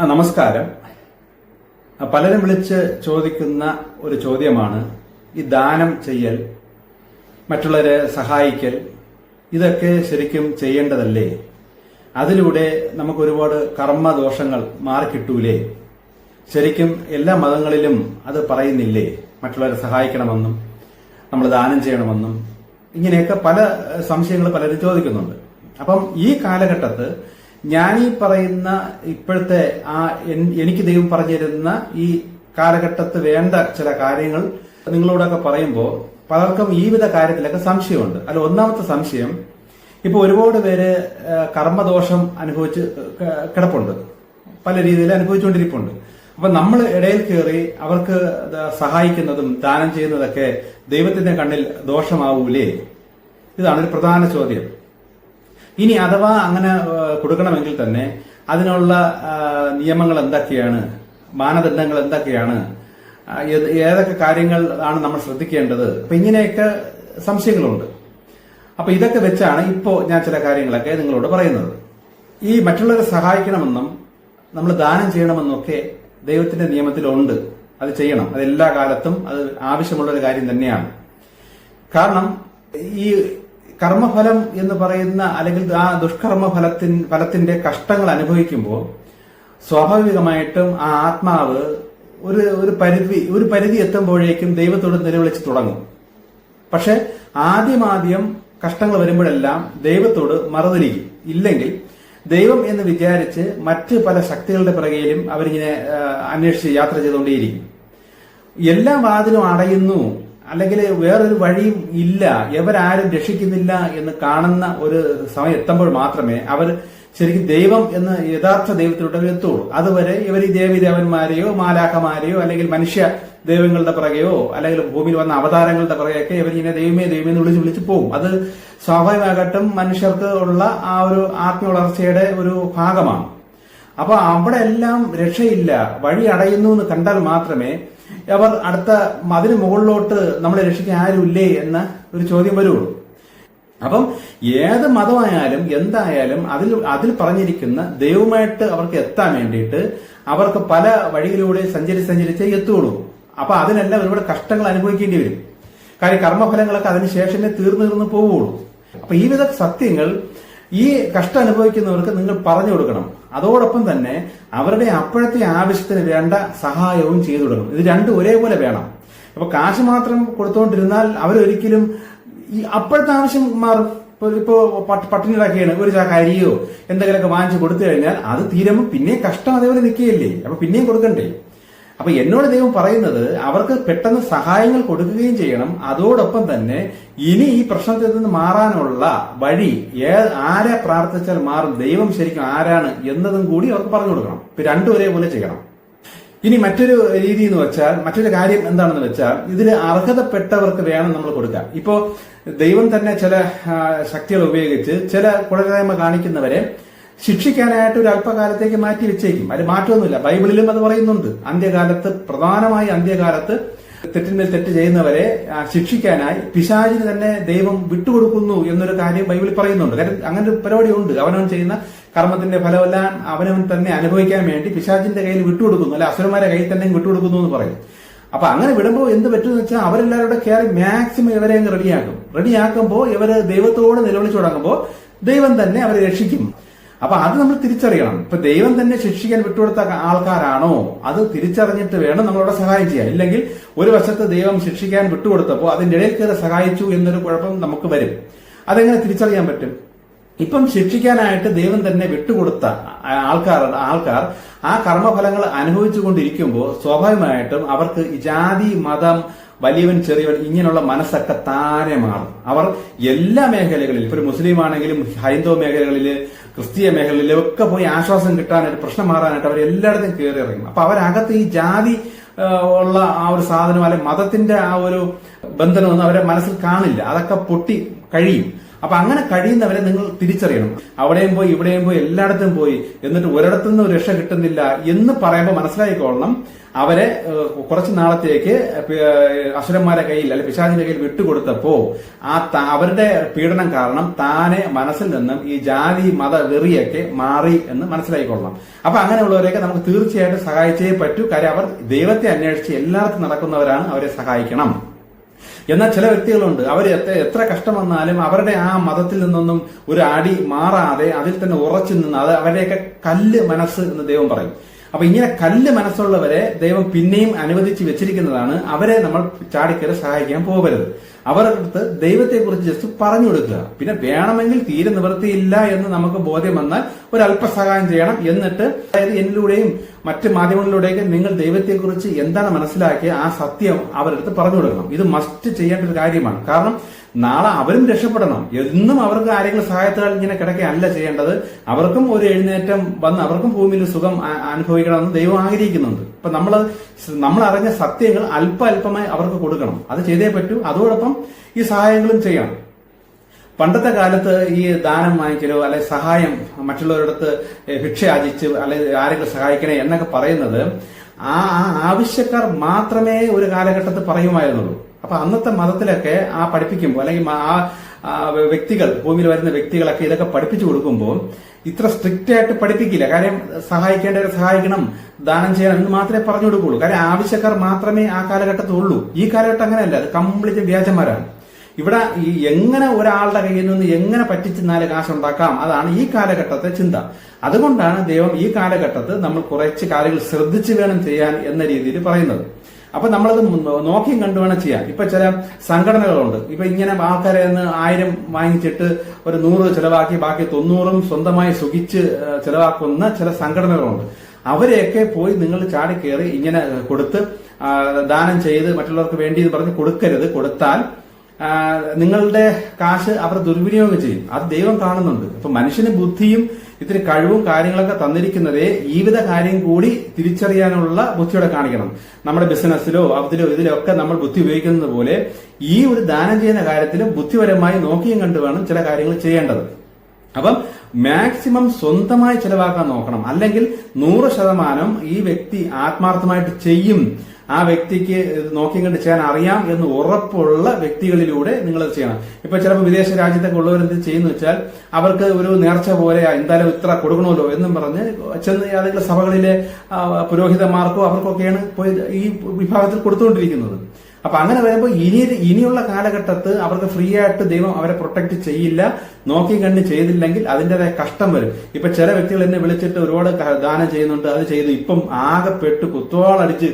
ആ, നമസ്കാരം. പലരും വിളിച്ച് ചോദിക്കുന്ന ഒരു ചോദ്യമാണ് ഈ ദാനം ചെയ്യൽ മറ്റുള്ളവരെ സഹായിക്കൽ ഇതൊക്കെ ശരിക്കും ചെയ്യേണ്ടതല്ലേ? അതിലൂടെ നമുക്ക് ഒരുപാട് കർമ്മദോഷങ്ങൾ മാറിക്കിട്ടൂലേ? ശരിക്കും എല്ലാ മതങ്ങളിലും അത് പറയുന്നില്ലേ? മറ്റുള്ളവരെ സഹായിക്കണമെന്നും നമ്മൾ ദാനം ചെയ്യണമെന്നും. ഇങ്ങനെയൊക്കെ പല സംശയങ്ങൾ പലരും ചോദിക്കുന്നുണ്ട്. അപ്പം ഈ കാലഘട്ടത്ത് ഞാൻ ഈ പറയുന്ന ഇപ്പോഴത്തെ ആ എനിക്ക് ദൈവം പറഞ്ഞു തരുന്ന ഈ കാലഘട്ടത്ത് വേണ്ട ചില കാര്യങ്ങൾ നിങ്ങളോടൊക്കെ പറയുമ്പോൾ പലർക്കും ഈ വിധ കാര്യത്തിലൊക്കെ സംശയമുണ്ട്. അല്ല ഒന്നാമത്തെ സംശയം ഇപ്പൊ ഒരുപാട് പേര് കർമ്മദോഷം അനുഭവിച്ച് കിടപ്പുണ്ട്. പല രീതിയിൽ അനുഭവിച്ചുകൊണ്ടിരിപ്പുണ്ട്. അപ്പൊ നമ്മൾ ഇടയിൽ കയറി അവർക്ക് സഹായിക്കുന്നതും ദാനം ചെയ്യുന്നതൊക്കെ ദൈവത്തിന്റെ കണ്ണിൽ ദോഷമാവൂലേ? ഇതാണ് ഒരു പ്രധാന ചോദ്യം. ഇനി അഥവാ അങ്ങനെ കൊടുക്കണമെങ്കിൽ തന്നെ അതിനുള്ള നിയമങ്ങൾ എന്തൊക്കെയാണ്? മാനദണ്ഡങ്ങൾ എന്തൊക്കെയാണ്? ഏതൊക്കെ കാര്യങ്ങൾ ആണ് നമ്മൾ ശ്രദ്ധിക്കേണ്ടത്? അപ്പൊ ഇങ്ങനെയൊക്കെ സംശയങ്ങളുണ്ട്. അപ്പൊ ഇതൊക്കെ വെച്ചാണ് ഇപ്പോ ഞാൻ ചില കാര്യങ്ങളൊക്കെ നിങ്ങളോട് പറയുന്നത്. ഈ മറ്റുള്ളവരെ സഹായിക്കണമെന്നും നമ്മൾ ദാനം ചെയ്യണമെന്നൊക്കെ ദൈവത്തിന്റെ നിയമത്തിലുണ്ട്. അത് ചെയ്യണം. അത് എല്ലാ കാലത്തും അത് ആവശ്യമുള്ള ഒരു കാര്യം തന്നെയാണ്. കാരണം ഈ കർമ്മഫലം എന്ന് പറയുന്ന അല്ലെങ്കിൽ ആ ദുഷ്കർമ്മ ഫലത്തിൻ ഫലത്തിന്റെ കഷ്ടങ്ങൾ അനുഭവിക്കുമ്പോൾ സ്വാഭാവികമായിട്ടും ആ ആത്മാവ് ഒരു ഒരു പരിധി ഒരു പരിധി എത്തുമ്പോഴേക്കും ദൈവത്തോട് നിലവിളിച്ച് തുടങ്ങും. പക്ഷെ ആദ്യമാദ്യം കഷ്ടങ്ങൾ വരുമ്പോഴെല്ലാം ദൈവത്തോട് മറുതിരിക്കും ഇല്ലെങ്കിൽ ദൈവം എന്ന് വിചാരിച്ച് മറ്റ് പല ശക്തികളുടെ പിറകെയിലും അവരിങ്ങനെ അന്വേഷിച്ച് യാത്ര ചെയ്തുകൊണ്ടേയിരിക്കും. എല്ലാ വാതിലും അടയുന്നു. അല്ലെങ്കിൽ വേറൊരു വഴിയും ഇല്ല. എവരാരും രക്ഷിക്കുന്നില്ല എന്ന് കാണുന്ന ഒരു സമയം എത്തുമ്പോൾ മാത്രമേ അവർ ശരിക്കും ദൈവം എന്ന് യഥാർത്ഥ ദൈവത്തിലോട്ട് എത്തുള്ളൂ. അതുവരെ ഇവർ ഈ ദേവിദേവന്മാരെയോ മാലാഖമാരെയോ അല്ലെങ്കിൽ മനുഷ്യ ദൈവങ്ങളുടെ പിറകെയോ അല്ലെങ്കിൽ ഭൂമിയിൽ വന്ന അവതാരങ്ങളുടെ പിറകെയൊക്കെ ഇവരിങ്ങനെ ദൈവമേ ദൈവമേ എന്ന് വിളിച്ച് വിളിച്ച് പോകും അത് സ്വാഭാവികമായിട്ടും മനുഷ്യർക്ക് ഉള്ള ആ ഒരു ആത്മ വളർച്ചയുടെ ഒരു ഭാഗമാണ്. അപ്പൊ അവിടെ എല്ലാം രക്ഷയില്ല. വഴി അടയുന്നു എന്ന് കണ്ടാൽ മാത്രമേ അവർ അടുത്ത അതിന് മുകളിലോട്ട് നമ്മളെ രക്ഷിക്കാൻ ആരുമില്ലേ എന്ന ഒരു ചോദ്യം വരുള്ളൂ. അപ്പം ഏത് മതമായാലും എന്തായാലും അതിൽ അതിൽ പറഞ്ഞിരിക്കുന്ന ദൈവമായിട്ട് അവർക്ക് എത്താൻ വേണ്ടിയിട്ട് അവർക്ക് പല വഴിയിലൂടെ സഞ്ചരിച്ച് സഞ്ചരിച്ചേ എത്തുള്ളൂ. അപ്പൊ അതിനെല്ലാം ഒരുപാട് കഷ്ടങ്ങൾ അനുഭവിക്കേണ്ടി വരും. കാര്യം കർമ്മഫലങ്ങളൊക്കെ അതിന് ശേഷമേ തീർന്നു തീർന്നു പോവുള്ളൂ. അപ്പൊ ഈ വിധ സത്യങ്ങൾ ഈ കഷ്ടം അനുഭവിക്കുന്നവർക്ക് നിങ്ങൾ പറഞ്ഞു കൊടുക്കണം. അതോടൊപ്പം തന്നെ അവരുടെ അപ്പോഴത്തെ ആവശ്യത്തിന് വേണ്ട സഹായവും ചെയ്തു തുടങ്ങും. ഇത് രണ്ടും ഒരേപോലെ വേണം. അപ്പൊ കാശ് മാത്രം കൊടുത്തുകൊണ്ടിരുന്നാൽ അവരൊരിക്കലും ഈ അപ്പോഴത്തെ ആവശ്യം മാറും ഇപ്പോ പട്ടിണി പട്ടിണിയിലൊക്കെയാണ് ഒരു ചാക്ക് അരിയോ എന്തെങ്കിലുമൊക്കെ വാങ്ങിച്ചു കൊടുത്തു കഴിഞ്ഞാൽ അത് തീരുമ്പോൾ പിന്നെ കഷ്ടം അതേപോലെ നിൽക്കുകയല്ലേ? അപ്പൊ പിന്നെയും കൊടുക്കണ്ടേ? അപ്പൊ എന്നോട് ദൈവം പറയുന്നത് അവർക്ക് പെട്ടെന്ന് സഹായങ്ങൾ കൊടുക്കുകയും ചെയ്യണം. അതോടൊപ്പം തന്നെ ഇനി ഈ പ്രശ്നത്തിൽ നിന്ന് മാറാനുള്ള വഴി ആരെ പ്രാർത്ഥിച്ചാൽ മാറും ദൈവം ശരിക്കും ആരാണ് എന്നതും കൂടി അവർക്ക് പറഞ്ഞു കൊടുക്കണം. ഇപ്പൊ രണ്ടും ഒരേപോലെ ചെയ്യണം. ഇനി മറ്റൊരു രീതി എന്ന് വെച്ചാൽ മറ്റൊരു കാര്യം എന്താണെന്ന് വെച്ചാൽ ഇതിൽ അർഹതപ്പെട്ടവർക്ക് വേണം നമ്മൾ കൊടുക്കാൻ. ഇപ്പോ ദൈവം തന്നെ ചില ശക്തികൾ ഉപയോഗിച്ച് ചില കുളരായ്മ കാണിക്കുന്നവരെ ശിക്ഷിക്കാനായിട്ട് ഒരു അല്പകാലത്തേക്ക് മാറ്റി വെച്ചേക്കും. അത് മാറ്റമൊന്നുമില്ല. ബൈബിളിലും അത് പറയുന്നുണ്ട്. അന്ത്യകാലത്ത് പ്രധാനമായി അന്ത്യകാലത്ത് തെറ്റിന്മേൽ തെറ്റ് ചെയ്യുന്നവരെ ശിക്ഷിക്കാനായി പിശാചിന് തന്നെ ദൈവം വിട്ടുകൊടുക്കുന്നു എന്നൊരു കാര്യം ബൈബിളിൽ പറയുന്നുണ്ട്. കാര്യം അങ്ങനെ ഒരു പരിപാടി ഉണ്ട് അവനവൻ ചെയ്യുന്ന കർമ്മത്തിന്റെ ഫലമെല്ലാം അവനവൻ തന്നെ അനുഭവിക്കാൻ വേണ്ടി പിശാചിന്റെ കയ്യിൽ വിട്ടുകൊടുക്കുന്നു. അല്ലെ അസുരന്മാരെ കയ്യിൽ തന്നെ വിട്ടുകൊടുക്കുന്നു എന്ന് പറയും. അപ്പൊ അങ്ങനെ വിടുമ്പോൾ എന്ത് പറ്റുമെന്ന് വെച്ചാൽ അവരെല്ലാവരുടെ കയറി മാക്സിമം ഇവരെ അങ്ങ് റെഡിയാക്കും. റെഡിയാക്കുമ്പോൾ ഇവർ ദൈവത്തോട് നിലവിളിച്ചു തുടങ്ങുമ്പോൾ ദൈവം തന്നെ അവരെ രക്ഷിക്കും. അപ്പൊ അത് നമ്മൾ തിരിച്ചറിയണം. ഇപ്പൊ ദൈവം തന്നെ ശിക്ഷിക്കാൻ വിട്ടുകൊടുത്ത ആൾക്കാരാണോ? അത് തിരിച്ചറിഞ്ഞിട്ട് വേണം നമ്മളവിടെ സഹായം ചെയ്യാൻ. ഇല്ലെങ്കിൽ ഒരു വശത്ത് ദൈവം ശിക്ഷിക്കാൻ വിട്ടുകൊടുത്തപ്പോൾ അതിന്റെ ഇടയിൽ കയറി സഹായിച്ചു എന്നൊരു കുഴപ്പം നമുക്ക് വരും. അതെങ്ങനെ തിരിച്ചറിയാൻ പറ്റും? ഇപ്പം ശിക്ഷിക്കാനായിട്ട് ദൈവം തന്നെ വിട്ടുകൊടുത്ത ആൾക്കാർ ആൾക്കാർ ആ കർമ്മഫലങ്ങൾ അനുഭവിച്ചുകൊണ്ടിരിക്കുമ്പോൾ സ്വാഭാവികമായിട്ടും അവർക്ക് ജാതി മതം വലിയവൻ ചെറിയവൻ ഇങ്ങനെയുള്ള മനസ്സൊക്കെ താരെ മാറും. അവർ എല്ലാ മേഖലകളിലും ഒരു മുസ്ലിം ആണെങ്കിലും ഹൈന്ദവ മേഖലകളിൽ ക്രിസ്തീയ മേഖലകളിലും ഒക്കെ പോയി ആശ്വാസം കിട്ടാനായിട്ട് പ്രശ്നം മാറാനായിട്ട് അവർ എല്ലായിടത്തും കയറി ഇറങ്ങും. അപ്പൊ അവരകത്ത് ഈ ജാതി ഉള്ള ആ ഒരു സാധനം അല്ലെ മതത്തിന്റെ ആ ഒരു ബന്ധനമൊന്നും അവരെ മനസ്സിൽ കാണില്ല. അതൊക്കെ പൊട്ടി കഴിയും. അപ്പൊ അങ്ങനെ കഴിയുന്നവരെ നിങ്ങൾ തിരിച്ചറിയണം. അവിടെയും പോയി ഇവിടെയും പോയി എല്ലായിടത്തും പോയി എന്നിട്ട് ഒരിടത്തുനിന്ന് ഒരു രക്ഷ കിട്ടുന്നില്ല എന്ന് പറയുമ്പോൾ മനസ്സിലായിക്കോളണം. അവരെ കുറച്ച് നാളത്തേക്ക് അസുരന്മാരെ കയ്യിൽ അല്ലെ പിശാചിന്റെ കയ്യിൽ വിട്ടുകൊടുത്തപ്പോ ആ അവരുടെ പീഡനം കാരണം താനെ മനസ്സിൽ നിന്നും ഈ ജാതി മത വെറിയൊക്കെ മാറി എന്ന് മനസ്സിലായിക്കൊള്ളണം. അപ്പൊ അങ്ങനെയുള്ളവരെയൊക്കെ നമുക്ക് തീർച്ചയായിട്ടും സഹായിച്ചേ പറ്റൂ. കാര്യം അവർ ദൈവത്തെ അന്വേഷിച്ച് എല്ലാവർക്കും നടക്കുന്നവരാണ് അവരെ സഹായിക്കണം. എന്നാൽ ചില വ്യക്തികളുണ്ട്. അവർ എത്ര കഷ്ടം വന്നാലും അവരുടെ ആ മതത്തിൽ നിന്നൊന്നും ഒരു അടി മാറാതെ അതിൽ തന്നെ ഉറച്ചു നിന്ന് അത് അവരുടെയൊക്കെ കല്ല് മനസ്സ് എന്ന് ദൈവം പറയും. അപ്പൊ ഇങ്ങനെ കല്ല് മനസ്സുള്ളവരെ ദൈവം പിന്നെയും അനുവദിച്ച് വെച്ചിരിക്കുന്നതാണ് അവരെ നമ്മൾ ചാടിക്കയറി സഹായിക്കാൻ പോകരുത്. അവരുടെ അടുത്ത് ദൈവത്തെക്കുറിച്ച് ജസ്റ്റ് പറഞ്ഞു കൊടുക്കുക. പിന്നെ വേണമെങ്കിൽ തീരെ നിവൃത്തിയില്ല എന്ന് നമുക്ക് ബോധ്യം വന്നാൽ ഒരു അല്പസഹായം ചെയ്യണം. എന്നിട്ട് അതായത് എന്നിലൂടെയും മറ്റ് മാധ്യമങ്ങളിലൂടെയൊക്കെ നിങ്ങൾ ദൈവത്തെക്കുറിച്ച് എന്താണ് മനസ്സിലാക്കിയ ആ സത്യം അവരുടെ അടുത്ത് പറഞ്ഞു കൊടുക്കണം. ഇത് മസ്റ്റ് ചെയ്യേണ്ട ഒരു കാര്യമാണ്. കാരണം നാളെ അവരും രക്ഷപ്പെടണം. എന്നും അവർക്ക് ആരെങ്കിലും സഹായത്താൽ ഇങ്ങനെ കിടക്കുകയല്ല ചെയ്യേണ്ടത്. അവർക്കും ഒരു എഴുന്നേറ്റം വന്ന് അവർക്കും ഭൂമിയിൽ സുഖം അനുഭവിക്കണം അനുഭവിക്കണമെന്ന് ദൈവം ആഗ്രഹിക്കുന്നുണ്ട്. അപ്പൊ നമ്മൾ നമ്മൾ അറിഞ്ഞ സത്യങ്ങൾ അല്പ അല്പമായി അവർക്ക് കൊടുക്കണം. അത് ചെയ്തേ പറ്റൂ. അതോടൊപ്പം ഈ സഹായങ്ങളും ചെയ്യണം. പണ്ടത്തെ കാലത്ത് ഈ ദാനം വാങ്ങിക്കലോ അല്ലെ സഹായം മറ്റുള്ളവരടുത്ത് ഭിക്ഷ യാചിച്ച് അല്ലെ ആരെങ്കിലും സഹായിക്കണേ എന്നൊക്കെ പറയുന്നത് ആ ആവശ്യക്കാർ മാത്രമേ ഒരു കാലഘട്ടത്തിൽ പറയുമായിരുന്നുള്ളൂ. അപ്പൊ അന്നത്തെ മതത്തിലൊക്കെ ആ പഠിപ്പിക്കുമ്പോൾ അല്ലെങ്കിൽ ആ വ്യക്തികൾ ഭൂമിയിൽ വരുന്ന വ്യക്തികളൊക്കെ ഇതൊക്കെ പഠിപ്പിച്ചു കൊടുക്കുമ്പോൾ ഇത്ര സ്ട്രിക്റ്റ് ആയിട്ട് പഠിപ്പിക്കില്ല. കാര്യം സഹായിക്കേണ്ടവരെ സഹായിക്കണം ദാനം ചെയ്യണം എന്ന് മാത്രമേ പറഞ്ഞു കൊടുക്കുള്ളൂ. കാര്യം ആവശ്യക്കാർ മാത്രമേ ആ കാലഘട്ടത്തിൽ ഉള്ളൂ. ഈ കാലഘട്ടം അങ്ങനെയല്ല. അത് കംപ്ലീറ്റ് വ്യാജന്മാരാണ്. ഇവിടെ ഈ എങ്ങനെ ഒരാളുടെ കയ്യിൽ നിന്ന് എങ്ങനെ പറ്റിച്ച് നാല് കാശുണ്ടാക്കാം? അതാണ് ഈ കാലഘട്ടത്തെ ചിന്ത. അതുകൊണ്ടാണ് ദൈവം ഈ കാലഘട്ടത്തിൽ നമ്മൾ കുറച്ച് കാര്യങ്ങൾ ശ്രദ്ധിച്ചു വേണം ചെയ്യാൻ എന്ന രീതിയിൽ പറയുന്നത്. അപ്പൊ നമ്മളത് നോക്കിയും കണ്ടു വേണം ചെയ്യാം ഇപ്പൊ ചില സംഘടനകളുണ്ട്. ഇപ്പൊ ഇങ്ങനെ ആൾക്കാരെ നിന്ന് ആയിരം വാങ്ങിച്ചിട്ട് ഒരു നൂറ് ചിലവാക്കി ബാക്കി തൊണ്ണൂറും സ്വന്തമായി സുഖിച്ച് ചിലവാക്കുന്ന ചില സംഘടനകളുണ്ട്. അവരെയൊക്കെ പോയി നിങ്ങൾ ചാടി കയറി ഇങ്ങനെ കൊടുത്ത് ദാനം ചെയ്ത് മറ്റുള്ളവർക്ക് വേണ്ടി എന്ന് പറഞ്ഞ് കൊടുക്കരുത്. കൊടുത്താൽ നിങ്ങളുടെ കാശ് അവർ ദുർവിനിയോഗം ചെയ്യും. അത് ദൈവം കാണുന്നുണ്ട്. അപ്പൊ മനുഷ്യന് ബുദ്ധിയും ഇത്തിരി കഴിവും കാര്യങ്ങളൊക്കെ തന്നിരിക്കുന്നതേ ജീവിത കാര്യം കൂടി തിരിച്ചറിയാനുള്ള ബുദ്ധിയോടെ കാണിക്കണം. നമ്മുടെ ബിസിനസ്സിലോ അതിലോ ഇതിലോ ഒക്കെ നമ്മൾ ബുദ്ധി ഉപയോഗിക്കുന്നത് പോലെ ഈ ഒരു ദാനം ചെയ്യുന്ന കാര്യത്തിൽ ബുദ്ധിപരമായി നോക്കിയും കണ്ടു വേണം ചില കാര്യങ്ങൾ ചെയ്യേണ്ടത്. അപ്പം മാക്സിമം സ്വന്തമായി ചെലവാക്കാൻ നോക്കണം. അല്ലെങ്കിൽ നൂറ് ശതമാനം ഈ വ്യക്തി ആത്മാർത്ഥമായിട്ട് ചെയ്യും. ആ വ്യക്തിക്ക് നോക്കി കണ്ട് ചെയ്യാൻ അറിയാം എന്ന് ഉറപ്പുള്ള വ്യക്തികളിലൂടെ നിങ്ങൾ അത് ചെയ്യണം. ഇപ്പൊ ചിലപ്പോൾ വിദേശ രാജ്യത്തൊക്കെ ഉള്ളവർ എന്ത് ചെയ്യുന്ന വെച്ചാൽ അവർക്ക് ഒരു നേർച്ച പോലെ എന്തായാലും ഇത്ര കൊടുക്കണമല്ലോ എന്നും പറഞ്ഞ് ചെന്ന് ഏതെങ്കിലും സഭകളിലെ പുരോഹിതന്മാർക്കോ അവർക്കൊക്കെയാണ് പോയി ഈ വിഭാഗത്തിൽ കൊടുത്തുകൊണ്ടിരിക്കുന്നത്. അപ്പൊ അങ്ങനെ വരുമ്പോൾ ഇനി ഇനിയുള്ള കാലഘട്ടത്ത് അവർക്ക് ഫ്രീ ആയിട്ട് ദൈവം അവരെ പ്രൊട്ടക്ട് ചെയ്യില്ല നോക്കി കണ്ട് ചെയ്തില്ലെങ്കിൽ അതിന്റെതായ കഷ്ടം വരും. ഇപ്പൊ ചില വ്യക്തികൾ എന്നെ വിളിച്ചിട്ട് ഒരുപാട് ദാനം ചെയ്യുന്നുണ്ട് അത് ചെയ്തു. ഇപ്പം ആകെ പെട്ട് കുത്തോളടിച്ച്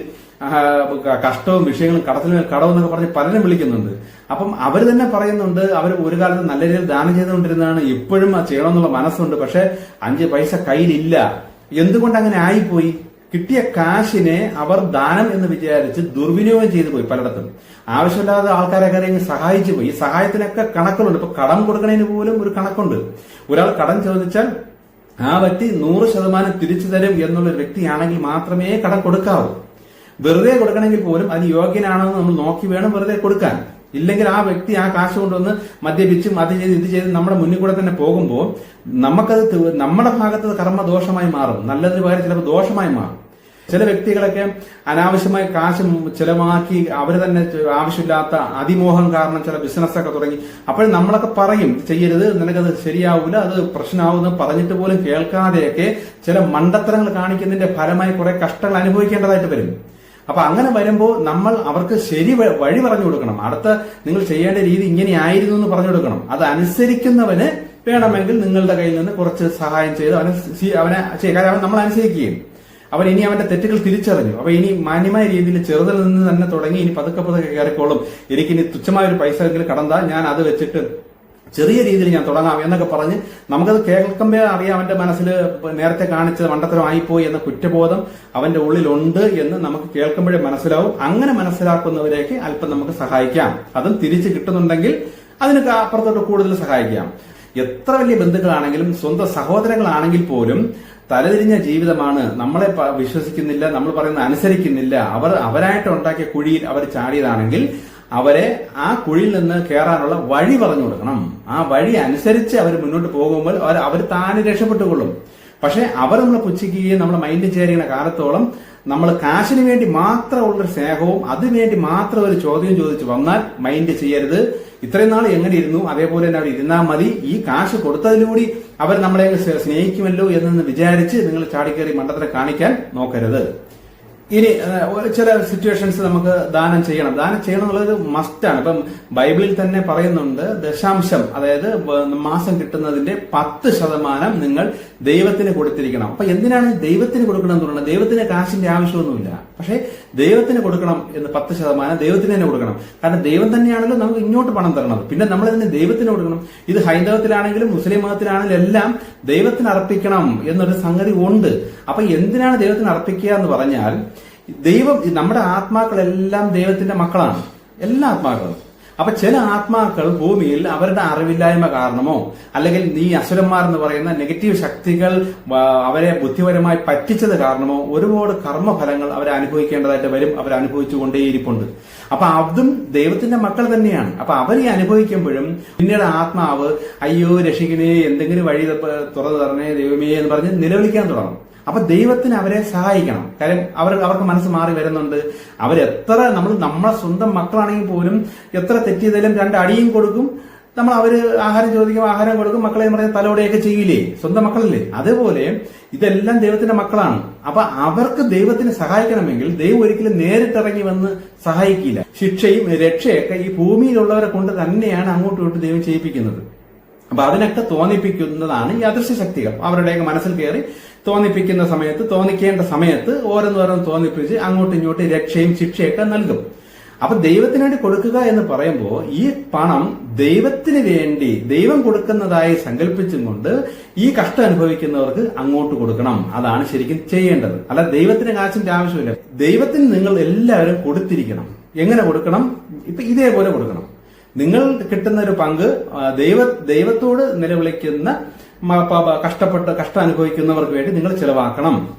കഷ്ടവും വിഷയങ്ങളും കടത്തിലും കടവും എന്നൊക്കെ പറഞ്ഞ് പലരും വിളിക്കുന്നുണ്ട്. അപ്പം അവർ തന്നെ പറയുന്നുണ്ട് അവർ ഒരു കാലത്ത് നല്ല രീതിയിൽ ദാനം ചെയ്തുകൊണ്ടിരുന്നതാണ് ഇപ്പോഴും അത് ചെയ്യണമെന്നുള്ള മനസ്സുണ്ട്. പക്ഷെ അഞ്ച് പൈസ കയ്യിലില്ല. എന്തുകൊണ്ട് അങ്ങനെ ആയിപ്പോയി? കിട്ടിയ കാശിനെ അവർ ദാനം എന്ന് വിചാരിച്ച് ദുർവിനിയോഗം ചെയ്തു പോയി പലയിടത്തും. ആവശ്യമില്ലാതെ ആൾക്കാരെ കാര്യം സഹായിച്ചു പോയി. ഈ സഹായത്തിനൊക്കെ കണക്കുകളുണ്ട്. ഇപ്പൊ കടം കൊടുക്കണതിന് പോലും ഒരു കണക്കുണ്ട്. ഒരാൾ കടം ചോദിച്ചാൽ ആ വ്യക്തി നൂറ് ശതമാനം തിരിച്ചു തരും എന്നുള്ള വ്യക്തിയാണെങ്കിൽ മാത്രമേ കടം കൊടുക്കാവൂ. വെറുതെ കൊടുക്കണമെങ്കിൽ പോലും അത് യോഗ്യനാണോ എന്ന് നമ്മൾ നോക്കി വേണം വെറുതെ കൊടുക്കാൻ. ഇല്ലെങ്കിൽ ആ വ്യക്തി ആ കാശ് കൊണ്ടുവന്ന് മദ്യപിച്ചും അത് ചെയ്ത് ഇത് ചെയ്ത് നമ്മുടെ മുന്നിൽ കൂടെ തന്നെ പോകുമ്പോൾ നമുക്കത് നമ്മുടെ ഭാഗത്ത് കർമ്മ കർമ്മദോഷമായി മാറും. നല്ലതിന് പകരം ചിലപ്പോൾ ദോഷമായി മാറും. ചില വ്യക്തികളൊക്കെ അനാവശ്യമായി കാശ് ചിലവാക്കി അവർ തന്നെ ആവശ്യമില്ലാത്ത അതിമോഹം കാരണം ചില ബിസിനസ്സൊക്കെ തുടങ്ങി. അപ്പോൾ നമ്മളൊക്കെ പറയും ചെയ്യരുത് നിനക്കത് ശരിയാവില്ല അത് പ്രശ്നമാവുന്ന പറഞ്ഞിട്ട് പോലും കേൾക്കാതെയൊക്കെ ചില മണ്ടത്തരങ്ങൾ കാണിക്കുന്നതിന്റെ ഫലമായി കുറെ കഷ്ടങ്ങൾ അനുഭവിക്കേണ്ടതായിട്ട് വരും. അപ്പൊ അങ്ങനെ വരുമ്പോൾ നമ്മൾ അവർക്ക് ശരി വഴി പറഞ്ഞു കൊടുക്കണം. അടുത്ത നിങ്ങൾ ചെയ്യേണ്ട രീതി ഇങ്ങനെയായിരുന്നു എന്ന് പറഞ്ഞു കൊടുക്കണം. അത് അനുസരിക്കുന്നവന് വേണമെങ്കിൽ നിങ്ങളുടെ കയ്യിൽ നിന്ന് കുറച്ച് സഹായം ചെയ്ത് അവനെ അവനെ കാരണം അവൻ നമ്മൾ അനുസരിക്കുകയും. അവൻ ഇനി അവന്റെ തെറ്റുകൾ തിരിച്ചറിഞ്ഞു. അപ്പൊ ഇനി മാന്യമായ രീതിയിൽ ചെറുതിൽ നിന്ന് തന്നെ തുടങ്ങി ഇനി പതുക്കെ പതുക്കെ കയറിക്കോളും. എനിക്കിനി തുച്ഛമായ ഒരു പൈസ എങ്കിലും കടന്നാൽ ഞാൻ അത് വെച്ചിട്ട് ചെറിയ രീതിയിൽ ഞാൻ തുടങ്ങാം എന്നൊക്കെ പറഞ്ഞ് നമുക്കത് കേൾക്കുമ്പോൾ അറിയാം അവന്റെ മനസ്സിൽ നേരത്തെ കാണിച്ച മണ്ടത്തരമായിപ്പോയി എന്ന കുറ്റബോധം അവന്റെ ഉള്ളിലുണ്ട് എന്ന് നമുക്ക് കേൾക്കുമ്പോഴേ മനസ്സിലാവും. അങ്ങനെ മനസ്സിലാക്കുന്നവരേക്ക് അല്പം നമുക്ക് സഹായിക്കാം. അതും തിരിച്ചു കിട്ടുന്നുണ്ടെങ്കിൽ അതിന് അപ്പുറത്തോട്ട് കൂടുതൽ സഹായിക്കാം. എത്ര വലിയ ബന്ധുക്കളാണെങ്കിലും സ്വന്തം സഹോദരങ്ങളാണെങ്കിൽ പോലും തലതിരിഞ്ഞ ജീവിതമാണ് നമ്മളെ വിശ്വസിക്കുന്നില്ല നമ്മൾ പറയുന്ന അനുസരിക്കുന്നില്ല. അവർ അവരായിട്ട് ഉണ്ടാക്കിയ കുഴിയിൽ അവർ ചാടിയതാണെങ്കിൽ അവരെ ആ കുഴിയിൽ നിന്ന് കയറാനുള്ള വഴി പറഞ്ഞു കൊടുക്കണം. ആ വഴി അനുസരിച്ച് അവർ മുന്നോട്ട് പോകുമ്പോൾ അവർ അവർ താനെ രക്ഷപ്പെട്ടുകൊള്ളും. പക്ഷെ അവർ നമ്മളെ പുച്ഛിക്കുകയും നമ്മളെ മൈൻഡ് ചേരുന്ന കാലത്തോളം നമ്മൾ കാശിന് വേണ്ടി മാത്രമുള്ളൊരു സ്നേഹവും അതിനുവേണ്ടി മാത്രം ഒരു ചോദ്യം ചോദിച്ചു വന്നാൽ മൈൻഡ് ചെയ്യരുത്. ഇത്രയും നാൾ എങ്ങനെ ഇരുന്നു? അതേപോലെ തന്നെ അവർ ഇരുന്നാൽ മതി. ഈ കാശ് കൊടുത്തതിലൂടെ അവർ നമ്മളെ സ്നേഹിക്കുമല്ലോ എന്ന് വിചാരിച്ച് നിങ്ങൾ ചാടിക്കേറി മണ്ടത്തിനെ കാണിക്കാൻ നോക്കരുത്. ഇനി ചില സിറ്റുവേഷൻസ് നമുക്ക് ദാനം ചെയ്യണം. ദാനം ചെയ്യണം എന്നുള്ളത് മസ്റ്റാണ് ഇപ്പം ബൈബിളിൽ തന്നെ പറയുന്നുണ്ട് ദശാംശം. അതായത് മാസം കിട്ടുന്നതിന്റെ പത്ത് ശതമാനം നിങ്ങൾ ദൈവത്തിന് കൊടുത്തിരിക്കണം. അപ്പൊ എന്തിനാണ് ദൈവത്തിന് കൊടുക്കണം എന്ന് പറയുന്നത് ദൈവത്തിന് കാശിന്റെ ആവശ്യമൊന്നുമില്ല. പക്ഷേ ദൈവത്തിന് കൊടുക്കണം എന്ന് പത്ത് ശതമാനം ദൈവത്തിന് തന്നെ കൊടുക്കണം. കാരണം ദൈവം തന്നെയാണല്ലോ നമുക്ക് ഇങ്ങോട്ട് പണം തരണത്. പിന്നെ നമ്മൾ ഇതിന് ദൈവത്തിന് കൊടുക്കണം? ഇത് ഹൈന്ദവത്തിലാണെങ്കിലും മുസ്ലിം മതത്തിലാണെങ്കിലും എല്ലാം ദൈവത്തിന് അർപ്പിക്കണം എന്നൊരു സംഗതി ഉണ്ട്. അപ്പൊ എന്തിനാണ് ദൈവത്തിന് അർപ്പിക്കുക എന്ന് പറഞ്ഞാൽ ദൈവം നമ്മുടെ ആത്മാക്കളെല്ലാം ദൈവത്തിന്റെ മക്കളാണ്. എല്ലാ ആത്മാക്കളും. അപ്പൊ ചില ആത്മാക്കൾ ഭൂമിയിൽ അവരുടെ അറിവില്ലായ്മ കാരണമോ അല്ലെങ്കിൽ നീ അസുരന്മാർ എന്ന് പറയുന്ന നെഗറ്റീവ് ശക്തികൾ അവരെ ബുദ്ധിപരമായി പറ്റിച്ചത് കാരണമോ ഒരുപാട് കർമ്മഫലങ്ങൾ അവരെ അനുഭവിക്കേണ്ടതായിട്ട് വരും അവർ അനുഭവിച്ചുകൊണ്ടേയിരിപ്പുണ്ട് അപ്പൊ അതും ദൈവത്തിന്റെ മക്കൾ തന്നെയാണ്. അപ്പൊ അവർ അനുഭവിക്കുമ്പോഴും പിന്നീട് ആത്മാവ് അയ്യോ രക്ഷിക്കണേ എന്തെങ്കിലും വഴി തുറന്നു തരണേ ദൈവമേ എന്ന് പറഞ്ഞ് നിലവിളിക്കാൻ തുടങ്ങും. അപ്പൊ ദൈവത്തിന് അവരെ സഹായിക്കണം. കാര്യം അവർ അവർക്ക് മനസ്സ് മാറി വരുന്നുണ്ട്. അവരെത്ര നമ്മൾ നമ്മളെ സ്വന്തം മക്കളാണെങ്കിൽ പോലും എത്ര തെറ്റിയതിലും രണ്ട് അടിയും കൊടുക്കും. നമ്മൾ അവർ ആഹാരം ചോദിക്കും ആഹാരം കൊടുക്കും മക്കളെ പറഞ്ഞ തലോടെയൊക്കെ ചെയ്യില്ലേ? സ്വന്തം മക്കളല്ലേ? അതേപോലെ ഇതെല്ലാം ദൈവത്തിന്റെ മക്കളാണ്. അപ്പൊ അവർക്ക് ദൈവത്തിന് സഹായിക്കണമെങ്കിൽ ദൈവം ഒരിക്കലും നേരിട്ടിറങ്ങി വന്ന് സഹായിക്കില്ല. ശിക്ഷയും രക്ഷയൊക്കെ ഈ ഭൂമിയിലുള്ളവരെ കൊണ്ട് തന്നെയാണ് അങ്ങോട്ടും ഇങ്ങോട്ടും ദൈവം ചെയ്യിപ്പിക്കുന്നത്. അപ്പൊ അതിനൊക്കെ തോന്നിപ്പിക്കുന്നതാണ് ഈ അദൃശ്യ ശക്തികൾ. അവരുടെയൊക്കെ മനസ്സിൽ കയറി തോന്നിപ്പിക്കുന്ന സമയത്ത് തോന്നിക്കേണ്ട സമയത്ത് ഓരോന്നോരോന്ന് തോന്നിപ്പിച്ച് അങ്ങോട്ടും ഇങ്ങോട്ടും രക്ഷയും ശിക്ഷയൊക്കെ നൽകും. അപ്പൊ ദൈവത്തിന് വേണ്ടി കൊടുക്കുക എന്ന് പറയുമ്പോൾ ഈ പണം ദൈവത്തിന് വേണ്ടി ദൈവം കൊടുക്കുന്നതായി സങ്കല്പിച്ചും കൊണ്ട് ഈ കഷ്ടം അനുഭവിക്കുന്നവർക്ക് അങ്ങോട്ട് കൊടുക്കണം. അതാണ് ശരിക്കും ചെയ്യേണ്ടത്. അല്ല ദൈവത്തിന് കാശിന്റെ ആവശ്യമില്ല. ദൈവത്തിന് നിങ്ങൾ എല്ലാവരും കൊടുത്തിരിക്കണം. എങ്ങനെ കൊടുക്കണം? ഇപ്പൊ ഇതേപോലെ കൊടുക്കണം. നിങ്ങൾ കിട്ടുന്ന ഒരു പങ്ക് ദൈവ ദൈവത്തോട് നിലവിളിക്കുന്ന കഷ്ടപ്പെട്ട് കഷ്ടം അനുഭവിക്കുന്നവർക്ക് വേണ്ടി നിങ്ങൾ ചിലവാക്കണം.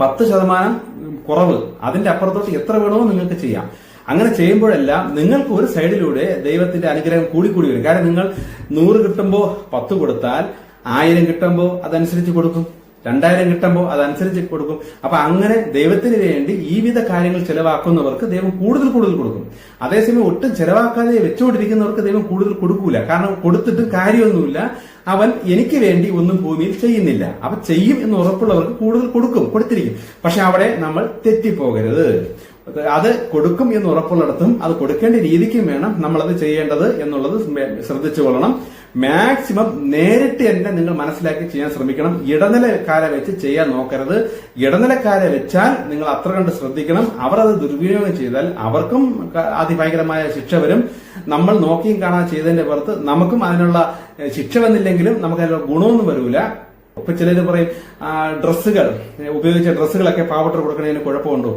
പത്ത് ശതമാനം കുറവ് അതിന്റെ അപ്പുറത്തോട്ട് എത്ര വേണമോ നിങ്ങൾക്ക് ചെയ്യാം. അങ്ങനെ ചെയ്യുമ്പോഴെല്ലാം നിങ്ങൾക്ക് ഒരു സൈഡിലൂടെ ദൈവത്തിന്റെ അനുഗ്രഹം കൂടിക്കൂടി വരും. കാരണം നിങ്ങൾ നൂറ് കിട്ടുമ്പോൾ പത്ത് കൊടുത്താൽ ആയിരം കിട്ടുമ്പോൾ അതനുസരിച്ച് കൊടുക്കും. രണ്ടായിരം കിട്ടുമ്പോൾ അതനുസരിച്ച് കൊടുക്കും. അപ്പൊ അങ്ങനെ ദൈവത്തിന് വേണ്ടി ഈ വിധ കാര്യങ്ങൾ ചെലവാക്കുന്നവർക്ക് ദൈവം കൂടുതൽ കൂടുതൽ കൊടുക്കും. അതേസമയം ഒട്ടും ചെലവാക്കാതെ വെച്ചുകൊണ്ടിരിക്കുന്നവർക്ക് ദൈവം കൂടുതൽ കൊടുക്കൂല. കാരണം കൊടുത്തിട്ട് കാര്യമൊന്നുമില്ല. അവൻ എനിക്ക് വേണ്ടി ഒന്നും ഭൂമിയിൽ ചെയ്യുന്നില്ല. അപ്പൊ ചെയ്യും എന്ന് ഉറപ്പുള്ളവർക്ക് കൂടുതൽ കൊടുക്കും കൊടുത്തിരിക്കും. പക്ഷെ അവിടെ നമ്മൾ തെറ്റിപ്പോകരുത്. അത് കൊടുക്കും എന്ന് ഉറപ്പുള്ളിടത്തും അത് കൊടുക്കേണ്ട രീതിക്കും വേണം നമ്മളത് ചെയ്യേണ്ടത് എന്നുള്ളത് ശ്രദ്ധിച്ചു കൊള്ളണം മാക്സിമം നേരിട്ട് തന്നെ നിങ്ങൾ മനസ്സിലാക്കി ചെയ്യാൻ ശ്രമിക്കണം. ഇടനിലക്കാരെ വെച്ച് ചെയ്യാൻ നോക്കരുത്. ഇടനിലക്കാരെ വെച്ചാൽ നിങ്ങൾ അത്ര കണ്ട് ശ്രദ്ധിക്കണം. അവർ അത് ദുർവിനിയോഗം ചെയ്താൽ അവർക്കും അതിഭയങ്കരമായ ശിക്ഷ വരും. നമ്മൾ നോക്കിയും കാണാൻ ചെയ്തതിന്റെ പുറത്ത് നമുക്കും അതിനുള്ള ശിക്ഷ വന്നില്ലെങ്കിലും നമുക്ക് അതിനുള്ള ഗുണമൊന്നും വരൂല. ഇപ്പൊ ചിലര് പറയും ഡ്രസ്സുകൾ ഉപയോഗിച്ച ഡ്രസ്സുകളൊക്കെ പാവട്ടർ കൊടുക്കണതിന് കുഴപ്പമുണ്ടോ?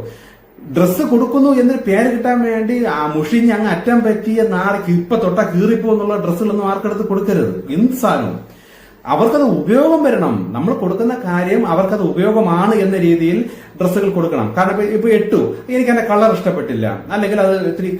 ഡ്രസ്സ് കൊടുക്കുന്നു എന്നൊരു പേര് കിട്ടാൻ വേണ്ടി ആ മുഷിഞ്ഞ് അങ്ങ് അറ്റം പറ്റിയ നാളെ ഇപ്പൊ തൊട്ടാ കീറിപ്പോ എന്നുള്ള ഡ്രസ്സുകളൊന്നും ആർക്കെടുത്ത് കൊടുക്കരുത്. എന്ത് സാധനവും. അവർക്കത് ഉപയോഗം വരണം. നമ്മൾ കൊടുക്കുന്ന കാര്യം അവർക്കത് ഉപയോഗമാണ് എന്ന രീതിയിൽ ഡ്രസ്സുകൾ കൊടുക്കണം. കാരണം ഇപ്പൊ എട്ടു എനിക്ക് എന്റെ കളർ ഇഷ്ടപ്പെട്ടില്ല. അല്ലെങ്കിൽ അത് ഇത്തിരി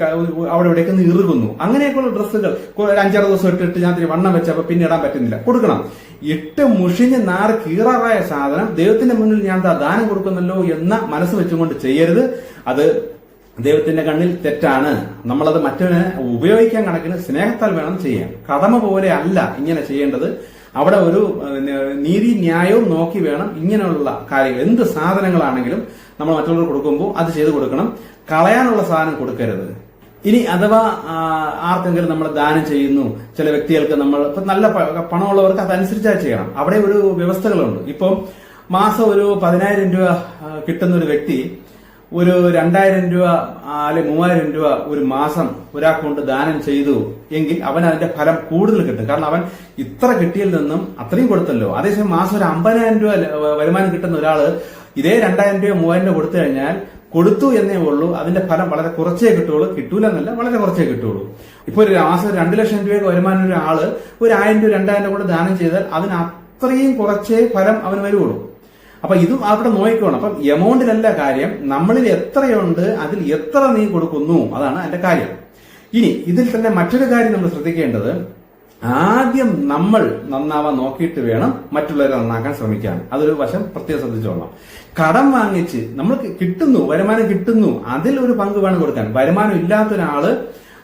അവിടെ ഇവിടെയൊക്കെ ഇറുകുന്നു. അങ്ങനെയൊക്കെയുള്ള ഡ്രസ്സുകൾ ഒരു അഞ്ചാറ് ദിവസം ഇട്ടിട്ട് ഞാൻ ഇത്തിരി വണ്ണം വെച്ചപ്പോ പിന്നെ ഇടാൻ പറ്റുന്നില്ല. കൊടുക്കണം. ഇട്ട് മുഷിഞ്ഞ് നാറ് കീറാറായ സാധനം ദൈവത്തിന്റെ മുന്നിൽ ഞാൻ ദാനം കൊടുക്കുന്നല്ലോ എന്ന മനസ്സ് വെച്ചുകൊണ്ട് ചെയ്യരുത്. അത് ദൈവത്തിന്റെ കണ്ണിൽ തെറ്റാണ്. നമ്മളത് മറ്റവന് ഉപയോഗിക്കാൻ കണക്കിന് സ്നേഹത്താൽ വേണം ചെയ്യാൻ. കടമ പോലെ അല്ല ഇങ്ങനെ ചെയ്യേണ്ടത്. അവിടെ ഒരു നീതി ന്യായവും നോക്കി വേണം ഇങ്ങനെയുള്ള കാര്യങ്ങൾ. എന്ത് സാധനങ്ങളാണെങ്കിലും നമ്മൾ മറ്റുള്ളവർ കൊടുക്കുമ്പോൾ അത് ചെയ്തു കൊടുക്കണം. കളയാനുള്ള സാധനം കൊടുക്കരുത്. ഇനി അഥവാ ആർക്കെങ്കിലും നമ്മൾ ദാനം ചെയ്യുന്നു ചില വ്യക്തികൾക്ക് നമ്മൾ ഇപ്പം നല്ല പണമുള്ളവർക്ക് അതനുസരിച്ചാണ് ചെയ്യണം. അവിടെ ഒരു വ്യവസ്ഥകളുണ്ട്. ഇപ്പം മാസം ഒരു പതിനായിരം രൂപ കിട്ടുന്ന ഒരു വ്യക്തി ഒരു രണ്ടായിരം രൂപ അല്ലെ മൂവായിരം രൂപ ഒരു മാസം ഒരാൾ കൊണ്ട് ദാനം ചെയ്തു എങ്കിൽ അവൻ അതിന്റെ ഫലം കൂടുതൽ കിട്ടും. കാരണം അവൻ ഇത്ര കിട്ടിയിൽ നിന്നും അത്രയും കൊടുത്തല്ലോ. അതേസമയം മാസം ഒരു അമ്പതിനായിരം രൂപ വരുമാനം കിട്ടുന്ന ഒരാൾ ഇതേ രണ്ടായിരം രൂപ മൂവായിരം രൂപ കൊടുത്തു കഴിഞ്ഞാൽ കൊടുത്തു എന്നേ ഉള്ളൂ. അതിന്റെ ഫലം വളരെ കുറച്ചേ കിട്ടുള്ളൂ കിട്ടൂല എന്നല്ല വളരെ കുറച്ചേ കിട്ടുള്ളൂ ഇപ്പൊ ഒരു മാസം രണ്ട് ലക്ഷം രൂപയൊക്കെ വരുമാനം ഒരാൾ ഒരു ആയിരം രൂപ രണ്ടായിരം രൂപ കൊണ്ട് ദാനം ചെയ്താൽ അതിന് അത്രയും കുറച്ചേ ഫലം അവന് വരുള്ളൂ അപ്പൊ ഇതും അവിടെ നോക്കിക്കോണം. അപ്പം എമൗണ്ടിലല്ല കാര്യം നമ്മളിൽ എത്രയുണ്ട് അതിൽ എത്ര നീ കൊടുക്കുന്നു അതാണ് അതിന്റെ കാര്യം. ഇനി ഇതിൽ തന്നെ മറ്റൊരു കാര്യം നമ്മൾ ശ്രദ്ധിക്കേണ്ടത് ആദ്യം നമ്മൾ നന്നാവാൻ നോക്കിയിട്ട് വേണം മറ്റുള്ളവരെ നന്നാക്കാൻ ശ്രമിക്കാൻ. അതൊരു വശം പ്രത്യേകം ശ്രദ്ധിച്ചോളാം കടം വാങ്ങിച്ച് നമ്മൾക്ക് കിട്ടുന്നു വരുമാനം കിട്ടുന്നു അതിൽ ഒരു പങ്ക് വേണം കൊടുക്കാൻ. വരുമാനം ഇല്ലാത്ത ഒരാൾ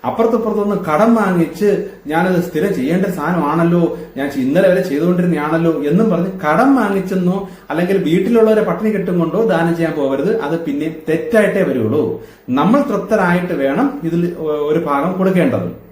അപ്പുറത്തപ്പുറത്തൊന്ന് കടം വാങ്ങിച്ച് ഞാനത് സ്ഥിരം ചെയ്യേണ്ട സാധനമാണല്ലോ ഞാൻ ഇന്നലെ വരെ ചെയ്തുകൊണ്ടിരുന്നതാണല്ലോ എന്നും പറഞ്ഞ് കടം വാങ്ങിച്ചെന്നോ അല്ലെങ്കിൽ വീട്ടിലുള്ളവരെ പട്ടിണി കെട്ടും കൊണ്ടോ ദാനം ചെയ്യാൻ പോകരുത്. അത് പിന്നെ തെറ്റായിട്ടേ വരുള്ളൂ. നമ്മൾ തൃപ്തരായിട്ട് വേണം ഇതിൽ ഒരു ഭാഗം കൊടുക്കേണ്ടത്.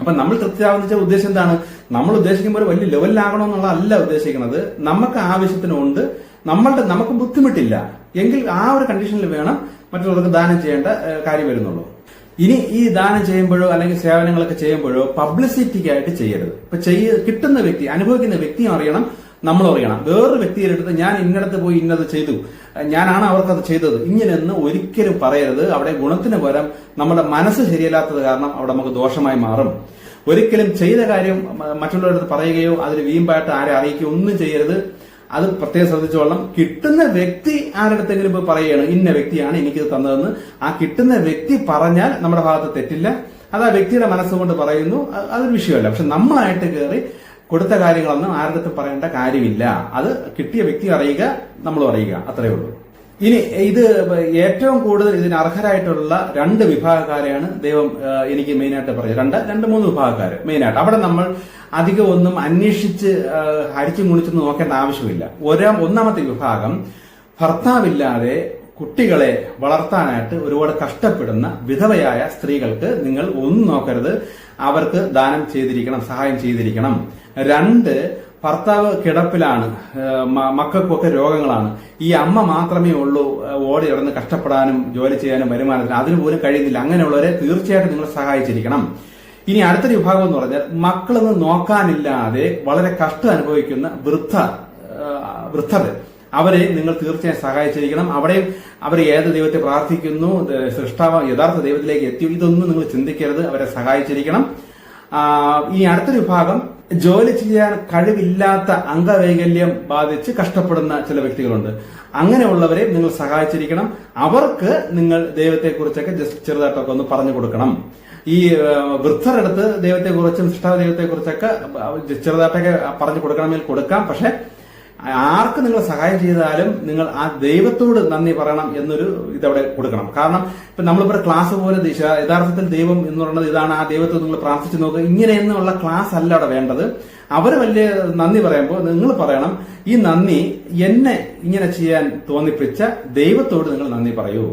അപ്പൊ നമ്മൾ തൃപ്തിയാവുന്ന ഉദ്ദേശം എന്താണ്? നമ്മൾ ഉദ്ദേശിക്കുമ്പോൾ വലിയ ലെവലിലാകണമെന്നുള്ള അല്ല ഉദ്ദേശിക്കുന്നത്. നമുക്ക് ആവശ്യത്തിനുണ്ട്. നമ്മളുടെ നമുക്ക് ബുദ്ധിമുട്ടില്ല. എങ്കിൽ ആ ഒരു കണ്ടീഷനിൽ വേണം മറ്റുള്ളവർക്ക് ദാനം ചെയ്യേണ്ട കാര്യം വരുന്നുള്ളൂ. ഇനി ഈ ദാനം ചെയ്യുമ്പോഴോ അല്ലെങ്കിൽ സേവനങ്ങളൊക്കെ ചെയ്യുമ്പോഴോ പബ്ലിസിറ്റിക്കായിട്ട് ചെയ്യരുത്. ഇപ്പൊ ചെയ്യ കിട്ടുന്ന വ്യക്തി അനുഭവിക്കുന്ന വ്യക്തിയും അറിയണം നമ്മൾ അറിയണം. വേറൊരു വ്യക്തിയുടെ അടുത്ത് ഞാൻ ഇന്നടത്ത് പോയി ഇന്നത് ചെയ്തു. ഞാനാണ് അവർക്കത് ചെയ്തത്. ഇങ്ങനെയൊന്ന് ഒരിക്കലും പറയരുത്. അവിടെ ഗുണത്തിന് പകരം നമ്മുടെ മനസ്സ് ശരിയല്ലാത്തത് കാരണം അവിടെ നമുക്ക് ദോഷമായി മാറും. ഒരിക്കലും ചെയ്ത കാര്യം മ- മറ്റുള്ളവരുടെ അടുത്ത് പറയുകയോ അതിൽ വീമ്പായിട്ട് ആരെ അറിയിക്കുകയോ ഒന്നും ചെയ്യരുത്. അത് പ്രത്യേകം ശ്രദ്ധിച്ചോളം കിട്ടുന്ന വ്യക്തി ആരുടെടുത്തെങ്കിലും ഇപ്പൊ പറയുകയാണ് ഇന്ന വ്യക്തിയാണ് എനിക്കിത് തന്നതെന്ന്. ആ കിട്ടുന്ന വ്യക്തി പറഞ്ഞാൽ നമ്മുടെ ഭാഗത്ത് തെറ്റില്ല. അത് ആ വ്യക്തിയുടെ മനസ്സുകൊണ്ട് പറയുന്നു. അതൊരു വിഷയമല്ല. പക്ഷെ നമ്മളായിട്ട് കയറി കൊടുത്ത കാര്യങ്ങളൊന്നും ആരുടെ പറയേണ്ട കാര്യമില്ല. അത് കിട്ടിയ വ്യക്തി അറിയുക നമ്മൾ അറിയുക. അത്രയേ ഉള്ളൂ. ഇനി ഇത് ഏറ്റവും കൂടുതൽ ഇതിന് അർഹരായിട്ടുള്ള രണ്ട് വിഭാഗക്കാരെയാണ് ദൈവം എനിക്ക് മെയിനായിട്ട് പറയുന്നത് രണ്ട് രണ്ട് മൂന്ന് വിഭാഗക്കാർ മെയിനായിട്ട്. അവിടെ നമ്മൾ അധികം ഒന്നും അന്വേഷിച്ച് അരിച്ചു മുളിച്ച് നോക്കേണ്ട ആവശ്യമില്ല. ഒരാ ഒന്നാമത്തെ വിഭാഗം ഭർത്താവില്ലാതെ കുട്ടികളെ വളർത്താനായിട്ട് ഒരുപാട് കഷ്ടപ്പെടുന്ന വിധവയായ സ്ത്രീകൾക്ക് നിങ്ങൾ ഒന്നും നോക്കരുത്. അവർക്ക് ദാനം ചെയ്തിരിക്കണം സഹായം ചെയ്തിരിക്കണം. രണ്ട് ഭർത്താവ് കിടപ്പിലാണ് മക്കൾക്കൊക്കെ രോഗങ്ങളാണ്. ഈ അമ്മ മാത്രമേ ഉള്ളൂ ഓടി ഇടന്ന് കഷ്ടപ്പെടാനും ജോലി ചെയ്യാനും വരുമാനത്തിന്. അതിന് പോലും കഴിയുന്നില്ല. അങ്ങനെയുള്ളവരെ തീർച്ചയായിട്ടും നിങ്ങൾ സഹായിച്ചിരിക്കണം. ഇനി അടുത്തൊരു വിഭാഗം എന്ന് പറഞ്ഞാൽ മക്കളൊന്നും നോക്കാനില്ലാതെ വളരെ കഷ്ടം അനുഭവിക്കുന്ന വൃദ്ധ വൃദ്ധര്. അവരെ നിങ്ങൾ തീർച്ചയായും സഹായിച്ചിരിക്കണം. അവിടെയും അവർ ഏത് ദൈവത്തെ പ്രാർത്ഥിക്കുന്നു സൃഷ്ടാവ യഥാർത്ഥ ദൈവത്തിലേക്ക് എത്തി. ഇതൊന്നും നിങ്ങൾ ചിന്തിക്കരുത്. അവരെ സഹായിച്ചിരിക്കണം. ഈ അടുത്തൊരു വിഭാഗം ജോലി ചെയ്യാൻ കഴിവില്ലാത്ത അംഗവൈകല്യം ബാധിച്ച് കഷ്ടപ്പെടുന്ന ചില വ്യക്തികളുണ്ട്. അങ്ങനെയുള്ളവരെ നിങ്ങൾ സഹായിച്ചിരിക്കണം. അവർക്ക് നിങ്ങൾ ദൈവത്തെക്കുറിച്ചൊക്കെ ജസ്റ്റ് ചെറുതായിട്ടൊക്കെ ഒന്ന് പറഞ്ഞു കൊടുക്കണം. ഈ വൃദ്ധരെടുത്ത് ദൈവത്തെക്കുറിച്ചും സൃഷ്ടാവ് ദൈവത്തെക്കുറിച്ചൊക്കെ ചെറുതായിട്ടൊക്കെ പറഞ്ഞു കൊടുക്കണമെങ്കിൽ കൊടുക്കാം. പക്ഷെ ആർക്ക് നിങ്ങൾ സഹായം ചെയ്താലും നിങ്ങൾ ആ ദൈവത്തോട് നന്ദി പറയണം എന്നൊരു ഇതവിടെ കൊടുക്കണം. കാരണം ഇപ്പൊ നമ്മളിപ്പോ ക്ലാസ് പോലെ ദിശ യഥാർത്ഥത്തിൽ ദൈവം എന്ന് പറയുന്നത് ഇതാണ് ആ ദൈവത്തെ നിങ്ങൾ പ്രാർത്ഥിച്ചു നോക്കുക ഇങ്ങനെയെന്നുള്ള ക്ലാസ് അല്ല അവിടെ വേണ്ടത്. അവർ വലിയ നന്ദി പറയുമ്പോൾ നിങ്ങൾ പറയണം ഈ നന്ദി എന്നെ ഇങ്ങനെ ചെയ്യാൻ തോന്നിപ്പിച്ച ദൈവത്തോട് നിങ്ങൾ നന്ദി പറയൂ.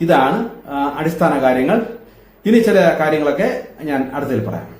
ഇതാണ് അടിസ്ഥാന കാര്യങ്ങൾ. ഇനി ചില കാര്യങ്ങളൊക്കെ ഞാൻ അടുത്തതിൽ പറയാം.